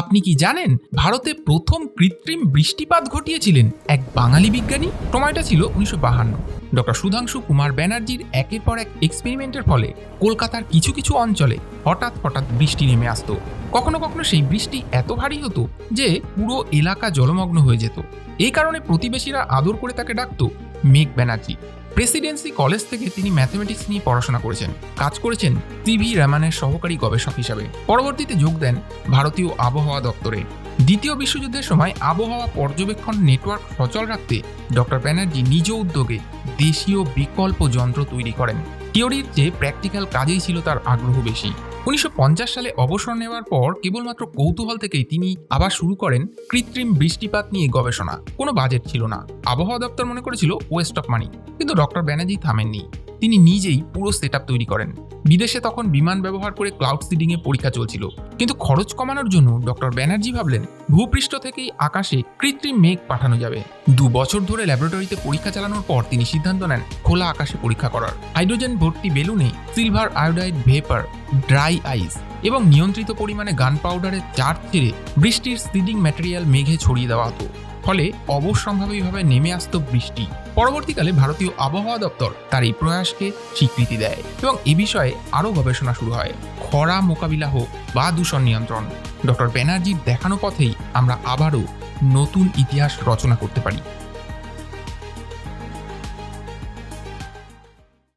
আপনি কি জানেন, ভারতে প্রথম কৃত্রিম বৃষ্টিপাত ঘটিয়েছিলেন এক বাঙালি বিজ্ঞানী? সময়টা ছিল উনিশশো বাহান্ন। ডক্টর সুধাংশু কুমার ব্যানার্জির একের পর এক এক্সপেরিমেন্টের ফলে কলকাতার কিছু কিছু অঞ্চলে হঠাৎ হঠাৎ বৃষ্টি নেমে আসতো। কখনো কখনো সেই বৃষ্টি এত ভারী হতো যে পুরো এলাকা জলমগ্ন হয়ে যেত। এই কারণে প্রতিবেশীরা আদর করে তাকে ডাকতো মেঘ ব্যানার্জি। প্রেসিডেন্সি কলেজ থেকে তিনি ম্যাথমেটিক্স নিয়ে পড়াশোনা করেছেন। কাজ করেছেন টিভি রামানের সহকারী গবেষক হিসাবে। পরবর্তীতে যোগ দেন ভারতীয় আবহাওয়া দপ্তরে। দ্বিতীয় বিশ্বযুদ্ধের সময় আবহাওয়া পর্যবেক্ষণ নেটওয়ার্ক সচল রাখতে ডক্টর ব্যানার্জি নিজ উদ্যোগে দেশীয় বিকল্প যন্ত্র তৈরি করেন। থিওরির চেয়ে প্র্যাকটিক্যাল কাজেই ছিল তার আগ্রহ বেশি। উনিশশো পঞ্চাশ সালে অবসর নেওয়ার পর কেবলমাত্র কৌতূহল থেকেই তিনি আবার শুরু করেন কৃত্রিম বৃষ্টিপাত নিয়ে গবেষণা। কোনো বাজেট ছিল না। আবহাওয়া দপ্তর মনে করেছিল ওয়েস্ট অফ মানি কিন্তু ডক্টর ব্যানার্জি থামেননি। তিনি নিজেই পুরো সেট তৈরি করেন। বিদেশে তখন বিমান ব্যবহার করে ক্লাউড সিডিং এ পরীক্ষা চলছিল। কিন্তু খরচ কমানোর জন্য ডক্টর ব্যানার্জি ভাবলেন, ভূপৃষ্ঠ থেকেই আকাশে কৃত্রিম মেঘ পাঠানো যাবে। দু বছর ধরে ল্যাবরেটরিতে পরীক্ষা চালানোর পর তিনি সিদ্ধান্ত নেন খোলা আকাশে পরীক্ষা করার। হাইড্রোজেন ভর্তি বেলুনে silver iodide vapour dry ice এবং নিয়ন্ত্রিত পরিমাণে গান পাউডারের চার ছেড়ে বৃষ্টির সিডিং ম্যাটেরিয়াল মেঘে ছড়িয়ে দেওয়া হতো। ফলে অবশ্যম্ভাবীভাবে নেমে আসতো বৃষ্টি। পরবর্তীকালে ভারতীয় আবহাওয়া দপ্তর তার এই প্রয়াসকে স্বীকৃতি দেয় এবং এ বিষয়ে আরও গবেষণা শুরু হয়। খরা মোকাবিলা হোক বা দূষণ নিয়ন্ত্রণ, ডক্টর ব্যানার্জির দেখানো পথেই আমরা আবারও নতুন ইতিহাস রচনা করতে পারি।